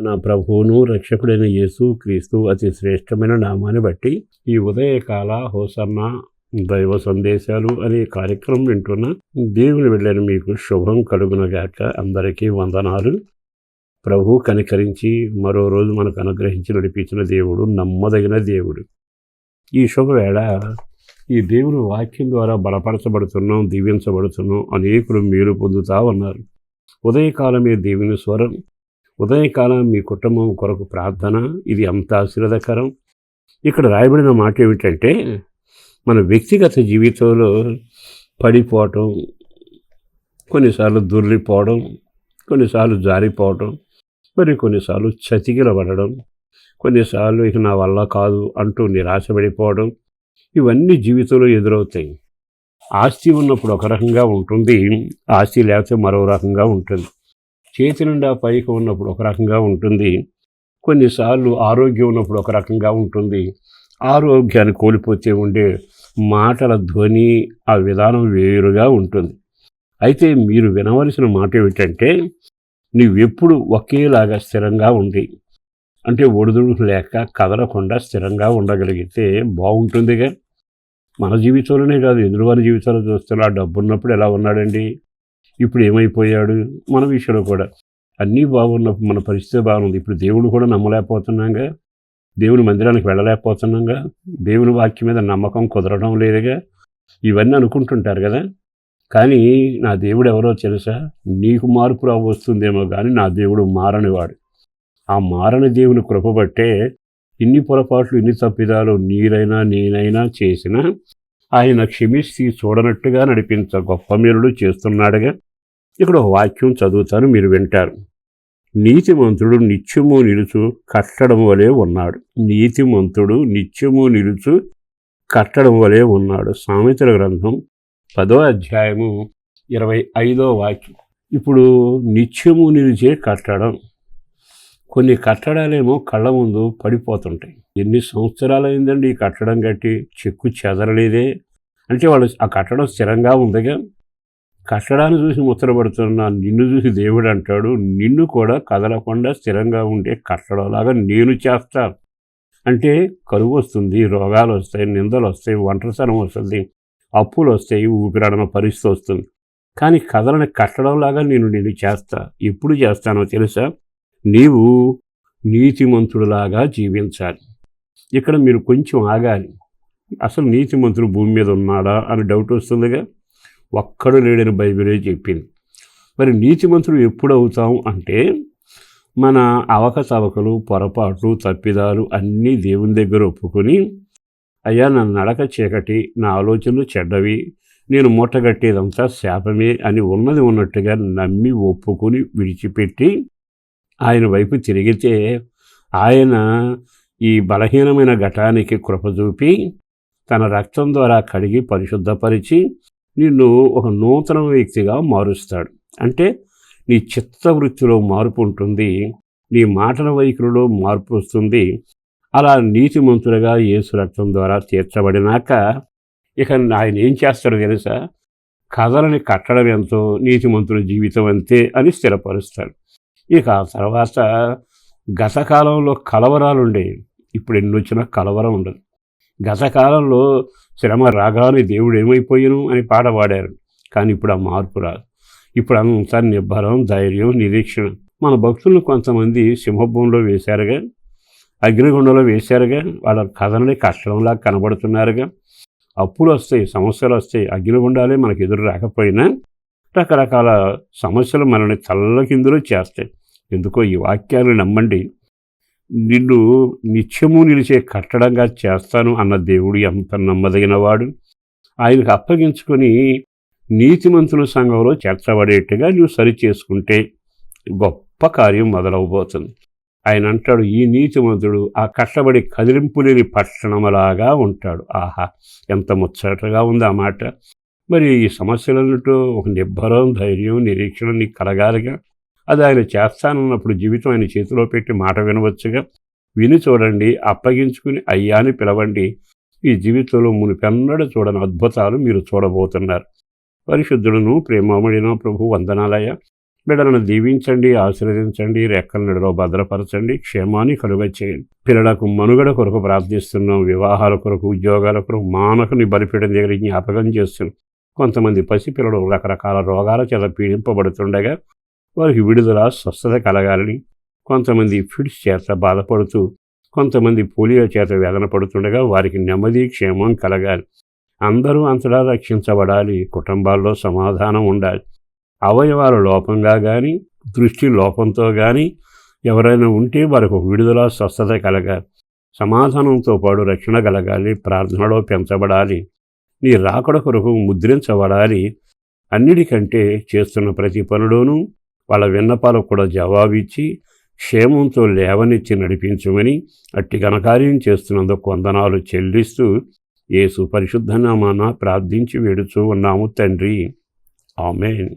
మన ప్రభువును రక్షకుడైన యేసు క్రీస్తు అతి శ్రేష్టమైన నామాన్ని బట్టి ఈ ఉదయకాల హోసన్న దైవ సందేశాలు అనే కార్యక్రమం వింటున్న దేవుని వెళ్ళని మీకు శుభం కలుగునగాక అందరికీ వందనాలు. ప్రభు కనికరించి మరో రోజు మనకు అనుగ్రహించి నడిపించిన దేవుడు నమ్మదగిన దేవుడు. ఈ శుభవేళ ఈ దేవుని వాక్యం ద్వారా బలపరచబడుతున్నాం దీవించబడుతున్నాం అనేకులు మీరు పొందుతా ఉన్నారు. ఉదయకాలమే దేవుని స్వరం. ఉదయకాలం మీ కుటుంబం కొరకు ప్రార్థన ఇది అంత ఆశీర్వదకరం. ఇక్కడ రాయబడిన మాట ఏమిటంటే మన వ్యక్తిగత జీవితంలో పడిపోవటం కొన్నిసార్లు దొర్లిపోవడం కొన్నిసార్లు జారిపోవడం మరి కొన్నిసార్లు చతికిలబడడం కొన్నిసార్లు ఇక నా వల్ల కాదు అంటూ నిరాశపడిపోవడం ఇవన్నీ జీవితంలో ఎదురవుతాయి. ఆస్తి ఉన్నప్పుడు ఒక రకంగా ఉంటుంది ఆస్తి లేకపోతే మరో రకంగా ఉంటుంది. చేతి నిండా పైకి ఉన్నప్పుడు ఒక రకంగా ఉంటుంది. కొన్నిసార్లు ఆరోగ్యం ఉన్నప్పుడు ఒక రకంగా ఉంటుంది. ఆరోగ్యాన్ని కోల్పోతే ఉండే మాటల ధ్వని ఆ విధానం వేరుగా ఉంటుంది. అయితే మీరు వినవలసిన మాట ఏమిటంటే నువ్వెప్పుడు ఒకేలాగా స్థిరంగా ఉండి అంటే ఒడిదుడు లేక కదలకుండా స్థిరంగా ఉండగలిగితే బాగుంటుందిగా? మన జీవితంలోనే కాదు ఎదురువారి జీవితాలు చూస్తున్నా డబ్బు ఉన్నప్పుడు ఎలా ఉన్నాడండి? ఇప్పుడు ఏమైపోయాడు మన విషయంలో కూడా. అన్నీ బాగున్నప్పుడు మన పరిస్థితి బాగుంది. ఇప్పుడు దేవుడు కూడా నమ్మలేకపోతున్నాగా. దేవుని మందిరానికి వెళ్ళలేకపోతున్నాగా. దేవుని వాక్యం మీద నమ్మకం కుదరడం లేదుగా. ఇవన్నీ అనుకుంటుంటారు కదా. కానీ నా దేవుడు ఎవరో తెలుసా? నీకు మార్పు రా వస్తుందేమో కానీ నా దేవుడు మారనివాడు. ఆ మారని దేవుని కృపబట్టే ఇన్ని పొరపాట్లు ఇన్ని తప్పిదాలు నీరైనా నేనైనా చేసినా ఆయన క్షమిస్తే చూడనట్టుగా నడిపించ గొప్ప మేలుడు చేస్తున్నాడుగా. ఇక్కడ ఒక వాక్యం చదువుతాను మీరు వింటారు. నీతిమంతుడు నిత్యము నిలుచు కట్టడం వలె ఉన్నాడు. నీతిమంతుడు నిత్యము నిలుచు కట్టడం వలె ఉన్నాడు. సామెతల గ్రంథం పదో అధ్యాయము ఇరవై ఐదో వాక్యం. ఇప్పుడు నిత్యము నిలిచే కట్టడం. కొన్ని కట్టడాలేమో కళ్ళ ముందు పడిపోతుంటాయి. ఎన్ని సంవత్సరాలు అయిందండి ఈ కట్టడం కట్టి చెక్కు చెదరలేదే. అంటే వాళ్ళు ఆ కట్టడం స్థిరంగా ఉందిగా? కట్టడాన్ని చూసి ముచ్చటపడుతున్నా నిన్ను చూసి దేవుడు అంటాడు నిన్ను కూడా కదలకుండా స్థిరంగా ఉండే కట్టడంలాగా నేను చేస్తా. అంటే కరువు వస్తుంది రోగాలు వస్తాయి నిందలు వస్తాయి ఒంటరితనం వస్తుంది అప్పులు వస్తాయి ఊపిరాడన పరిస్థితి వస్తుంది. కానీ కథలను కట్టడంలాగా నేను నేను చేస్తా. ఎప్పుడు చేస్తానో తెలుసా? నీవు నీతిమంతుడులాగా జీవించాలి. ఇక్కడ మీరు కొంచెం ఆగాలి. అసలు నీతిమంతుడు భూమి మీద ఉన్నాడా అని డౌట్ వస్తుందిగా? ఒక్కడు లేడని బైబిలే చెప్పింది. మరి నీతిమంతుడు ఎప్పుడు అవుతాం అంటే మన అవకతవకలు పొరపాట్లు తప్పిదాలు అన్నీ దేవుని దగ్గర ఒప్పుకొని అయ్యా నా నడక చీకటి నా ఆలోచనలు చెడ్డవి నేను మూటగట్టేదంతా శాపమే అని ఉన్నది ఉన్నట్టుగా నమ్మి ఒప్పుకొని విడిచిపెట్టి ఆయన వైపు తిరిగితే ఆయన ఈ బలహీనమైన ఘటానికి కృప చూపి తన రక్తం ద్వారా కడిగి పరిశుద్ధపరిచి నిన్ను ఒక నూతన వ్యక్తిగా మారుస్తాడు. అంటే నీ చిత్తవృత్తిలో మార్పు ఉంటుంది నీ మాటల వైఖరిలో మార్పు వస్తుంది. అలా నీతిమంతులుగా యేసు రక్తం ద్వారా తీర్చబడినాక ఇక ఆయన ఏం చేస్తాడు తెలుసా? కథలని కట్టడం ఎంతో నీతిమంతుల జీవితం అంతే అని స్థిరపరుస్తాడు. ఇక ఆ తర్వాత గతకాలంలో కలవరాలు ఉండేవి. ఇప్పుడు ఎన్ని వచ్చినా కలవరం ఉండదు. గతకాలంలో శ్రమ రాగానే దేవుడు ఏమైపోయాను అని పాట పాడారు. కానీ ఇప్పుడు ఆ మార్పు రాదు. ఇప్పుడు అంతా నిబ్బరం ధైర్యం నిరీక్షణ మన భక్తులను కొంతమంది సింహభూమిలో వేశారుగా అగ్నిగుండంలో వేశారుగా వాళ్ళ కథలని కష్టంలా కనబడుతున్నారుగా. అప్పులు వస్తాయి సమస్యలు వస్తాయి అగ్నిగుండాలే మనకు ఎదురు రాకపోయినా రకరకాల సమస్యలు మనల్ని తల్లకిందులో చేస్తాయి. ఎందుకో ఈ వాక్యాలు నమ్మండి నిన్ను నిత్యము నిలిచే కట్టడంగా చేస్తాను అన్న దేవుడు ఎంత నమ్మదగినవాడు. ఆయనకు అప్పగించుకొని నీతిమంతుల సంఘంలో చేర్చబడేట్టుగా నువ్వు సరి చేసుకుంటే గొప్ప కార్యం మొదలవబోతుంది. ఆయన అంటాడు ఈ నీతిమంతుడు ఆ కట్టబడి కదిలింపు లేని పట్టణమలాగా ఉంటాడు. ఆహా ఎంత ముచ్చటగా ఉంది ఆ మాట. మరి ఈ సమస్యలన్నట్టు ఒక నిబ్బరం ధైర్యం నిరీక్షణ నీకు కలగాలిగా? అది ఆయన చేస్తానన్నప్పుడు జీవితం ఆయన చేతిలో పెట్టి మాట వినవచ్చుగా. విని చూడండి అప్పగించుకుని అయ్యాని పిలవండి. ఈ జీవితంలో మునిపెన్నడ చూడని అద్భుతాలు మీరు చూడబోతున్నారు. పరిశుద్ధుడును ప్రేమమడిన ప్రభు వందనాలయ బిడ్డలను దీవించండి ఆశీర్వదించండి రెక్కల భద్రపరచండి క్షేమాన్ని కలుగ చేయండి. పిల్లలకు మనుగడ కొరకు ప్రార్థిస్తున్నాం వివాహాల కొరకు ఉద్యోగాల కొరకు మానకుని బలిపీఠం దగ్గర జ్ఞాపకం చేస్తున్నాం. కొంతమంది పసిపిల్లలు రకరకాల రోగాల చేత పీడింపబడుతుండగా వారికి విడుదల స్వస్థత కలగాలని కొంతమంది ఫిడ్స్ చేత బాధపడుతూ కొంతమంది పోలియో చేత వేదన పడుతుండగా వారికి నెమ్మది క్షేమం కలగాలి. అందరూ అంతటా రక్షించబడాలి. కుటుంబాల్లో సమాధానం ఉండాలి. అవయవాల లోపంగా కానీ దృష్టి లోపంతో కానీ ఎవరైనా ఉంటే వారికి ఒక విడుదల స్వస్థత కలగాలి. సమాధానంతో పాటు రక్షణ కలగాలి. ప్రార్థనలో పెంచబడాలి. నీ రాకడ కొరకు ముద్రించబడాలి. అన్నిటికంటే చేస్తున్న ప్రతి పనిలోనూ వాళ్ళ విన్నపాలకు కూడా జవాబిచ్చి క్షేమంతో లేవనిచ్చి నడిపించమని అట్టి ఘనకార్యం చేస్తున్నందుకు వందనాలు చెల్లిస్తూ ఏ పరిశుద్ధనామాన ప్రార్థించి వేడుచూ ఉన్నాము తండ్రి. ఆమెన్.